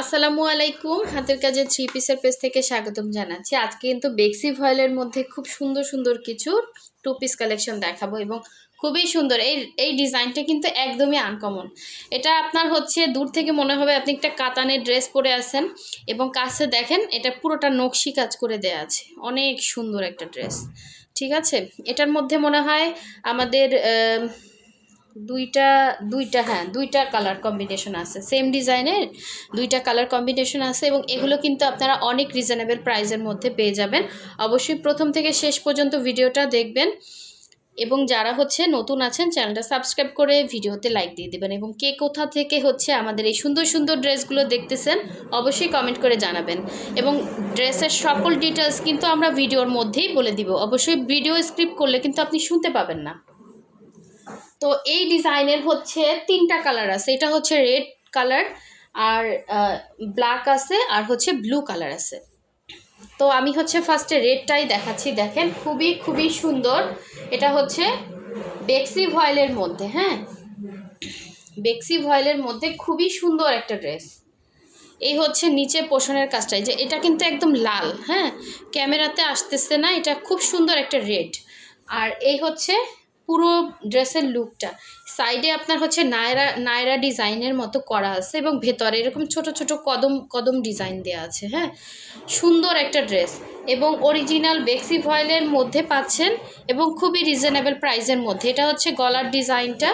আসসালামু আলাইকুম। হাতের কাজের থ্রি পিসের পেজ থেকে স্বাগতম জানাচ্ছি। আজকে কিন্তু বেক্সি ভয়েলের মধ্যে খুব সুন্দর সুন্দর কিছু টু পিস কালেকশন দেখাবো এবং খুবই সুন্দর। এই এই ডিজাইনটা কিন্তু একদমই আনকমন এটা আপনার হচ্ছে দূর থেকে মনে হবে আপনি একটা কাতানের ড্রেস পরে আছেন এবং কাছে দেখেন এটা পুরোটা নকশি কাজ করে দেয়া আছে। অনেক সুন্দর একটা ড্রেস ঠিক আছে? এটার মধ্যে মনে হয় আমাদের দুইটা দুইটা হ্যাঁ দুইটা কালার কম্বিনেশন আছে। সেম ডিজাইনের দুইটা কালার কম্বিনেশন আছে এবং এগুলো কিন্তু আপনারা অনেক রিজনেবল প্রাইসের মধ্যে পেয়ে যাবেন। অবশ্যই প্রথম থেকে শেষ পর্যন্ত ভিডিওটা দেখবেন এবং যারা হচ্ছে নতুন আছেন, চ্যানেলটা সাবস্ক্রাইব করে ভিডিওতে লাইক দিয়ে দেবেন এবং কে কোথা থেকে হচ্ছে আমাদের এই সুন্দর সুন্দর ড্রেসগুলো দেখতেছেন, অবশ্যই কমেন্ট করে জানাবেন। এবং ড্রেসের সকল ডিটেলস কিন্তু আমরা ভিডিওর মধ্যেই বলে দিব। অবশ্যই ভিডিও স্ক্রিপ্ট করলে কিন্তু আপনি শুনতে পাবেন না। তো এই ডিজাইনের হচ্ছে তিনটা কালার আছে। এটা হচ্ছে রেড কালার আর ব্ল্যাক আছে আর হচ্ছে ব্লু কালার আছে। তো আমি হচ্ছে ফার্স্টে রেডটাই দেখাচ্ছি, দেখেন খুবই খুবই সুন্দর। এটা হচ্ছে বেক্সি ভয়েলের মধ্যে হ্যাঁ? বেক্সি ভয়েলের মধ্যে খুবই সুন্দর একটা ড্রেস। এই হচ্ছে নিচে পোষণের কাজটাই যে এটা কিন্তু একদম লাল হ্যাঁ? ক্যামেরাতে আসতেছে না, এটা খুব সুন্দর একটা রেড। আর এই হচ্ছে পুরো ড্রেসের লুকটা সাইডে আপনার হচ্ছে নায়রা নায়রা ডিজাইনের মতো করা আছে এবং ভেতরে এরকম ছোট ছোট কদম কদম ডিজাইন দেওয়া আছে হ্যাঁ? সুন্দর একটা ড্রেস এবং অরিজিনাল বেক্সি ভয়েলের মধ্যে পাচ্ছেন এবং খুবই রিজনেবল প্রাইসের মধ্যে। এটা হচ্ছে গলার ডিজাইনটা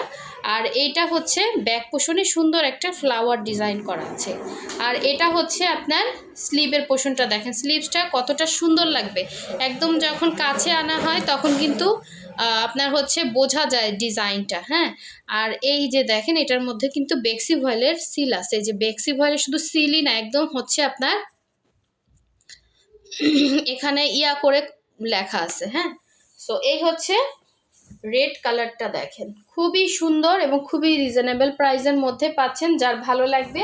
আর এইটা হচ্ছে ব্যাক পোষণে সুন্দর একটা ফ্লাওয়ার ডিজাইন করা আছে। আর এটা হচ্ছে আপনার স্লিভের পোষণটা দেখেন স্লিভসটা কতটা সুন্দর লাগবে। একদম যখন কাছে আনা হয় তখন কিন্তু আপনার হচ্ছে বোঝা যায় ডিজাইনটা হ্যাঁ? আর এই যে দেখেন, এটার মধ্যে কিন্তু বেক্সি ভয়েলের সিল আছে। এই যে বেক্সি ভয়েলের শুধু সিলই না, একদম হচ্ছে আপনার এখানে ইয়া করে লেখা আছে হ্যাঁ? সো এই হচ্ছে রেড কালারটা দেখেন। খুবই সুন্দর এবং খুবই রিজনেবল প্রাইসের মধ্যে পাচ্ছেন, যার ভালো লাগবে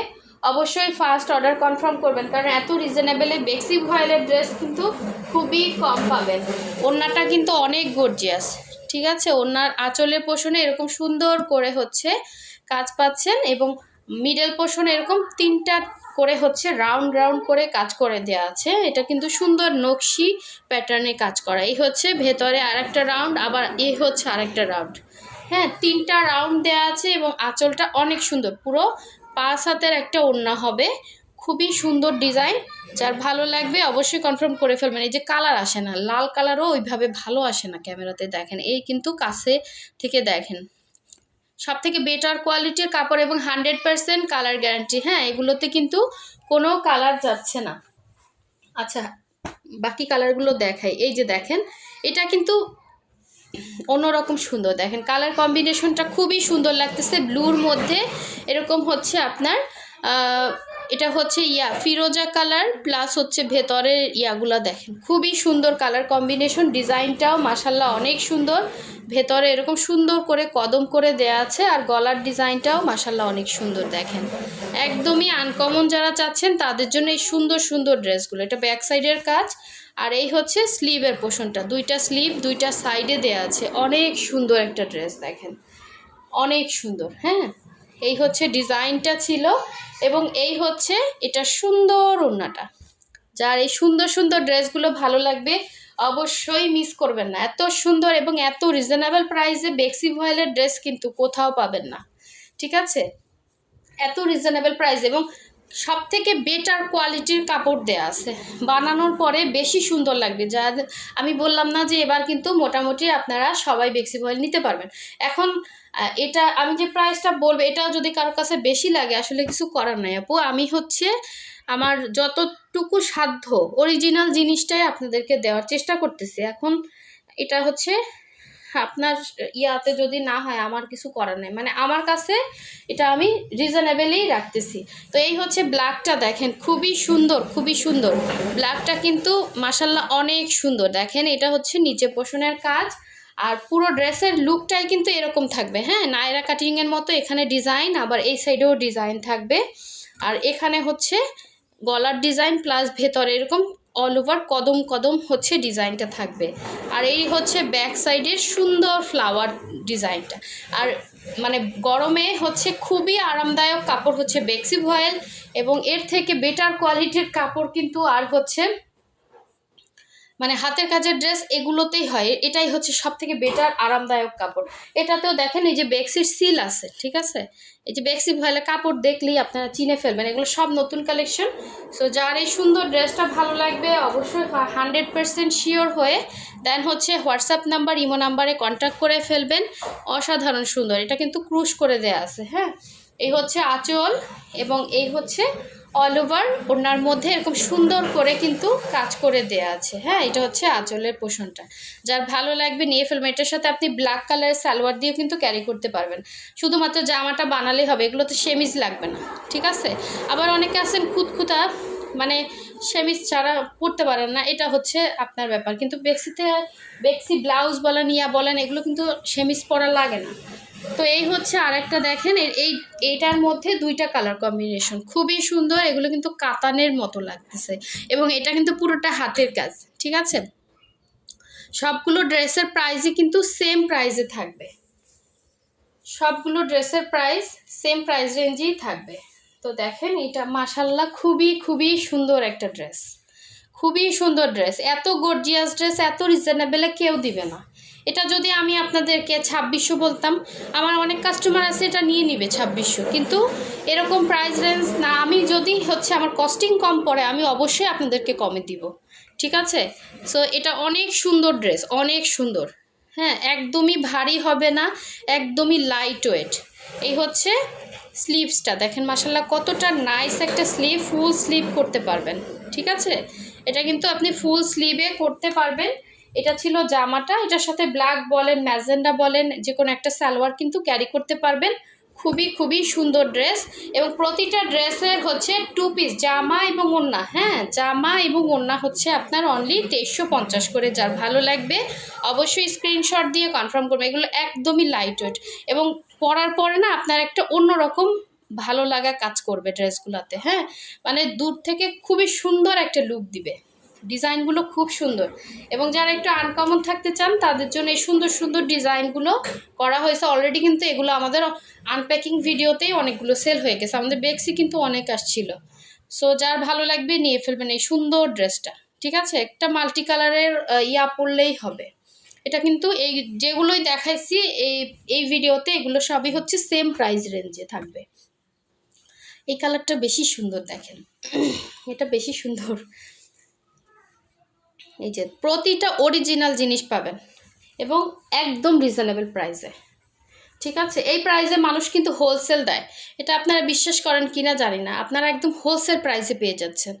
অবশ্যই ফার্স্ট অর্ডার কনফার্ম করবেন, কারণ এত রিজনেবলে বেক্সি ভয়েলের ড্রেস কিন্তু খুবই কম পাবেন। ওড়নাটা কিন্তু অনেক গর্জিয়াস ঠিক আছে? ওড়নার আঁচলের পোষণে এরকম সুন্দর করে হচ্ছে কাজ পাচ্ছেন এবং মিডল পোষণে এরকম তিনটা করে হচ্ছে রাউন্ড রাউন্ড করে কাজ করে দেওয়া আছে। এটা কিন্তু সুন্দর নকশি প্যাটার্নে কাজ করা। এই হচ্ছে ভেতরে আরেকটা রাউন্ড আবার এই হচ্ছে আরেকটা রাউন্ড হ্যাঁ তিনটা রাউন্ড দেওয়া আছে এবং আঁচলটা অনেক সুন্দর। পুরো পাঁচ হাতের একটা ওড়না হবে। খুবই সুন্দর ডিজাইন। যার ভালো লাগবে অবশ্যই কনফার্ম করে ফেলবেন। এই যে কালার আসে না, লাল কালারও ওইভাবে ভালো আসে না ক্যামেরাতে দেখেন। এই কিন্তু কাছে থেকে দেখেন। সব থেকে বেটার কোয়ালিটির কাপড় এবং হান্ড্রেড পার্সেন্ট কালার গ্যারান্টি হ্যাঁ এগুলোতে কিন্তু কোনো কালার যাচ্ছে না। আচ্ছা বাকি কালারগুলো দেখাই। এই যে দেখেন, এটা কিন্তু অন্যরকম সুন্দর। দেখেন কালার কম্বিনেশনটা খুবই সুন্দর লাগতেছে। ব্লুর মধ্যে এরকম হচ্ছে আপনার এটা হচ্ছে ইয়া, ফিরোজা কালার প্লাস হচ্ছে ভেতরের ইয়াগুলা দেখেন। খুবই সুন্দর কালার কম্বিনেশন ডিজাইনটাও মাসাল্লাহ অনেক সুন্দর। ভেতরে এরকম সুন্দর করে কদম করে দেয়া আছে আর গলার ডিজাইনটাও মাসাল্লাহ অনেক সুন্দর দেখেন। একদমই আনকমন যারা চাচ্ছেন তাদের জন্য এই সুন্দর সুন্দর ড্রেসগুলো এটা ব্যাক সাইডের কাজ আর এই হচ্ছে স্লিভের পোষণটা। দুইটা স্লিভ দুইটা সাইডে দেয়া আছে। অনেক সুন্দর একটা ড্রেস দেখেন। অনেক সুন্দর হ্যাঁ? এই হচ্ছে ডিজাইনটা ছিল এবং এই হচ্ছে এটা সুন্দর ওড়নাটা। যার এই সুন্দর সুন্দর ড্রেসগুলো ভালো লাগবে অবশ্যই মিস করবেন না। এত সুন্দর এবং এত রিজনেবল প্রাইসে বেক্সি ভয়েলের ড্রেস কিন্তু কোথাও পাবেন না। ঠিক আছে? এত রিজনেবল প্রাইস এবং সব থেকে বেটার কোয়ালিটির কাপড় দেয়া আছে। বানানোর পরে বেশি সুন্দর লাগবে। যা আমি বললাম না যে এবার কিন্তু মোটামুটি আপনারা সবাই বেক্সি ভয়েল নিতে পারবেন। এখন এটা আমি যে প্রাইসটা বলব, এটাও যদি কারোর কাছে বেশি লাগে, আসলে কিছু করার নাই আপু। আমি হচ্ছে আমার যতটুকু সাধ্য অরিজিনাল জিনিসটাই আপনাদেরকে দেওয়ার চেষ্টা করতেছি। এখন এটা হচ্ছে আপনার ইয়াতে যদি না হয়, আমার কিছু করার নেই। মানে আমার কাছে এটা আমি রিজনেবলই রাখতেছি। তো এই হচ্ছে ব্ল্যাকটা দেখেন, খুবই সুন্দর খুবই সুন্দর। ব্ল্যাকটা কিন্তু মাসাল্লাহ অনেক সুন্দর। দেখেন, এটা হচ্ছে নিচে পোষণের কাজ, আর পুরো ড্রেসের লুকটাই কিন্তু এরকম থাকবে। হ্যাঁ নায়রা কাটিংয়ের মতো এখানে ডিজাইন আবার এই সাইডেও ডিজাইন থাকবে। আর এখানে হচ্ছে গলার ডিজাইন প্লাস ভেতরে এরকম অল ওভার কদম কদম হচ্ছে ডিজাইনটা থাকবে। আর এই হচ্ছে ব্যাক সাইডের সুন্দর ফ্লাওয়ার ডিজাইনটা। আর মানে গরমে হচ্ছে খুবই আরামদায়ক কাপড় হচ্ছে বেক্সি ভয়েল এবং এর থেকে বেটার কোয়ালিটির কাপড় কিন্তু আর হচ্ছে মানে হাতের কাজের ড্রেস এগুলোতেই হয়। এটাই হচ্ছে সব থেকে বেটার আরামদায়ক কাপড়। এটাতেও দেখেন এই যে বেক্সির সিল আছে, ঠিক আছে? এই যে বেক্সি ভয়েলে কাপড় দেখলেই আপনারা চিনে ফেলবেন। এগুলো সব নতুন কালেকশন সো যার এই সুন্দর ড্রেসটা ভালো লাগবে, অবশ্যই হান্ড্রেড পারসেন্ট শিওর হয়ে দেন হচ্ছে হোয়াটসঅ্যাপ নাম্বার ইমো নাম্বারে কন্ট্যাক্ট করে ফেলবেন। অসাধারণ সুন্দর। এটা কিন্তু ক্রুশ করে দেয়া আছে হ্যাঁ? এই হচ্ছে আঁচল এবং এই হচ্ছে অল ওভার ওনার মধ্যে এরকম সুন্দর করে কিন্তু কাজ করে দেয়া আছে। হ্যাঁ এটা হচ্ছে আঁচলের পোষণটা। যার ভালো লাগবে নিয়ে ফেলবেন, এটার সাথে আপনি ব্ল্যাক কালারের সালোয়ার দিয়েও কিন্তু ক্যারি করতে পারবেন। শুধুমাত্র জামাটা বানালেই হবে, এগুলো তো সেমিজ লাগবে না, ঠিক আছে? আবার অনেকে আছেন খুঁতখুতা মানে সেমিজ ছাড়া পড়তে পারেন না, এটা হচ্ছে আপনার ব্যাপার। কিন্তু বেক্সিতে, বেক্সি ব্লাউজ বলেন, ইয়া বলেন, এগুলো কিন্তু সেমিজ পরা লাগে না। তো এই হচ্ছে আরেকটা দেখেন, এর এই এইটার মধ্যে দুইটা কালার কম্বিনেশন খুবই সুন্দর, এগুলো কিন্তু কাতানের মতো লাগতেছে। এবং এটা কিন্তু পুরোটা হাতের কাজ, ঠিক আছে? সবগুলো ড্রেসের প্রাইসই কিন্তু সেম প্রাইসে থাকবে। সবগুলো ড্রেসের প্রাইস সেম প্রাইস রেঞ্জেই থাকবে। তো দেখেন, এটা মাসাল্লাহ খুবই খুবই সুন্দর একটা ড্রেস খুবই সুন্দর ড্রেস এত গর্জিয়াস ড্রেস এত রিজনেবেলে কেউ দিবে না। এটা যদি আমি আপনাদেরকে ছাব্বিশশো বলতাম, আমার অনেক কাস্টমার আছে, এটা নিয়ে নিবে ছাব্বিশশো। কিন্তু এরকম প্রাইস রেঞ্জ না, আমি যদি হচ্ছে আমার কস্টিং কম পড়ে, আমি অবশ্যই আপনাদেরকে কমে দিব। ঠিক আছে? সো এটা অনেক সুন্দর ড্রেস অনেক সুন্দর। হ্যাঁ একদমই ভারী হবে না, একদমই লাইট ওয়েট এই হচ্ছে স্লিভসটা দেখেন মাসাল্লাহ কতটা নাইস একটা স্লিভ ফুল স্লিভ করতে পারবেন। ঠিক আছে? এটা কিন্তু আপনি ফুল স্লিভে করতে পারবেন। এটা ছিল জামাটা, এটার সাথে ব্ল্যাক বলেন, ম্যাজেন্ডা বলেন যে কোনো একটা সালোয়ার কিন্তু ক্যারি করতে পারবেন। খুবই খুবই সুন্দর ড্রেস এবং প্রতিটা ড্রেসের হচ্ছে টু পিস জামা এবং ওড়না হ্যাঁ? জামা এবং ওড়না হচ্ছে আপনার অনলি তেইশশো পঞ্চাশ করে, যার ভালো লাগবে অবশ্যই স্ক্রিনশট দিয়ে কনফার্ম করবে এগুলো একদমই লাইট ওয়েট এবং পরার পরে না আপনার একটা অন্যরকম ভালো লাগা কাজ করবে ড্রেসগুলোতে হ্যাঁ? মানে দূর থেকে খুবই সুন্দর একটা লুক দিবে। ডিজাইনগুলো খুব সুন্দর। এবং যারা একটু আনকমন থাকতে চান, তাদের জন্য এই সুন্দর সুন্দর ডিজাইনগুলো করা হয়েছে অলরেডি কিন্তু এগুলো আমাদের আনপ্যাকিং ভিডিওতেই অনেকগুলো সেল হয়ে গেছে। আমাদের বেক্সি কিন্তু অনেক আসছিল। সো যার ভালো লাগবে নিয়ে ফেলবেন এই সুন্দর ড্রেসটা ঠিক আছে? একটা মাল্টি কালারের ইয়া পরলেই হবে। এটা কিন্তু এই যেগুলোই দেখাইছি, এই এই ভিডিওতে এগুলো সবই হচ্ছে সেম প্রাইস রেঞ্জে থাকবে। এই কালারটা বেশি সুন্দর দেখেন। এটা বেশি সুন্দর। এই যে প্রতিটা অরিজিনাল জিনিস পাবেন এবং একদম রিজনেবল প্রাইসে ঠিক আছে? এই প্রাইসে মানুষ কিন্তু হোলসেল দেয়। এটা আপনারা বিশ্বাস করেন কি না জানি না। আপনারা একদম হোলসেল প্রাইসে পেয়ে যাচ্ছেন।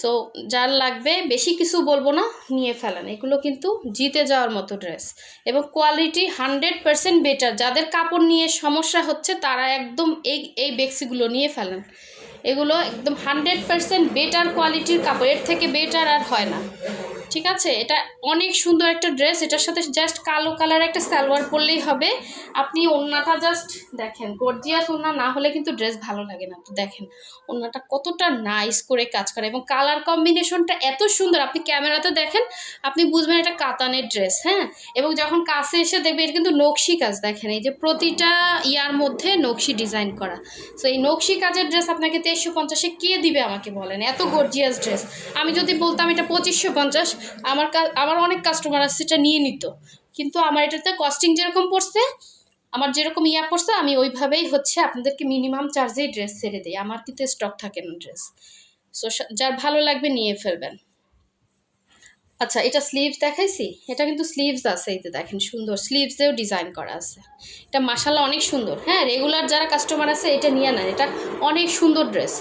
সো যার লাগবে বেশি কিছু বলব না, নিয়ে ফেলেন। এগুলো কিন্তু জিতে যাওয়ার মতো ড্রেস এবং কোয়ালিটি হান্ড্রেড পারসেন্ট বেটার যাদের কাপড় নিয়ে সমস্যা হচ্ছে, তারা একদম এই এই বেক্সিগুলো নিয়ে ফেলেন। এগুলো একদম হান্ড্রেড পারসেন্ট বেটার কোয়ালিটির কাপড়। এর থেকে বেটার আর হয় না। ঠিক আছে? এটা অনেক সুন্দর একটা ড্রেস এটার সাথে জাস্ট কালো কালার একটা সালোয়ার পরলেই হবে। আপনি ওড়নাটা জাস্ট দেখেন গর্জিয়াস ওড়না, না হলে কিন্তু ড্রেস ভালো লাগে না। তো দেখেন, ওড়নাটা কতটা নাইস করে কাজ করে এবং কালার কম্বিনেশনটা এত সুন্দর। আপনি ক্যামেরাতে দেখেন, আপনি বুঝবেন এটা কাতানের ড্রেস হ্যাঁ? এবং যখন কাছে এসে দেখবে, এটা কিন্তু নকশি কাজ, দেখেন, এই যে প্রতিটা ইয়ার মধ্যে নকশি ডিজাইন করা। সো এই নকশি কাজের ড্রেস আপনাকে তেইশশো পঞ্চাশে কে দিবে আমাকে বলেন? এত গর্জিয়াস ড্রেস আমি যদি বলতাম এটা পঁচিশশো পঞ্চাশ আমার আমার অনেক কাস্টমার আছে, সেটা নিয়ে নিত। কিন্তু আমার এটাতে কস্টিং যেরকম পড়ছে, আমার যেরকম ইয়া পড়ছে, আমি ওইভাবেই হচ্ছে আপনাদেরকে মিনিমাম চার্জেই ড্রেস ছেড়ে দিই। আমার কিন্তু স্টক থাকে না ড্রেস সো যার ভালো লাগবে নিয়ে ফেলবেন। আচ্ছা এটা স্লিভস দেখাইছি? এটা কিন্তু স্লিভস আছে, এই যে দেখেন, সুন্দর। স্লিভসেও ডিজাইন করা আছে। এটা মাসাল্লাহ অনেক সুন্দর। হ্যাঁ রেগুলার যারা কাস্টমার আছে, এটা নিয়ে নেন। এটা অনেক সুন্দর ড্রেস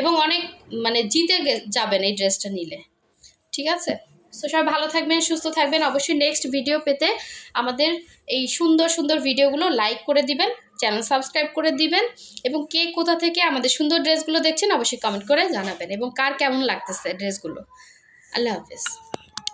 এবং অনেক মানে জিতে যাবেন এই ড্রেসটা নিলে। ঠিক আছে? সো সবাই ভালো থাকবেন, সুস্থ থাকবেন। অবশ্যই নেক্সট ভিডিও পেতে আমাদের এই সুন্দর সুন্দর ভিডিওগুলো লাইক করে দিবেন চ্যানেল সাবস্ক্রাইব করে দিবেন এবং কে কোথা থেকে আমাদের সুন্দর ড্রেসগুলো দেখছেন অবশ্যই কমেন্ট করে জানাবেন এবং কার কেমন লাগতেছে ড্রেসগুলো আল্লাহ হাফেজ।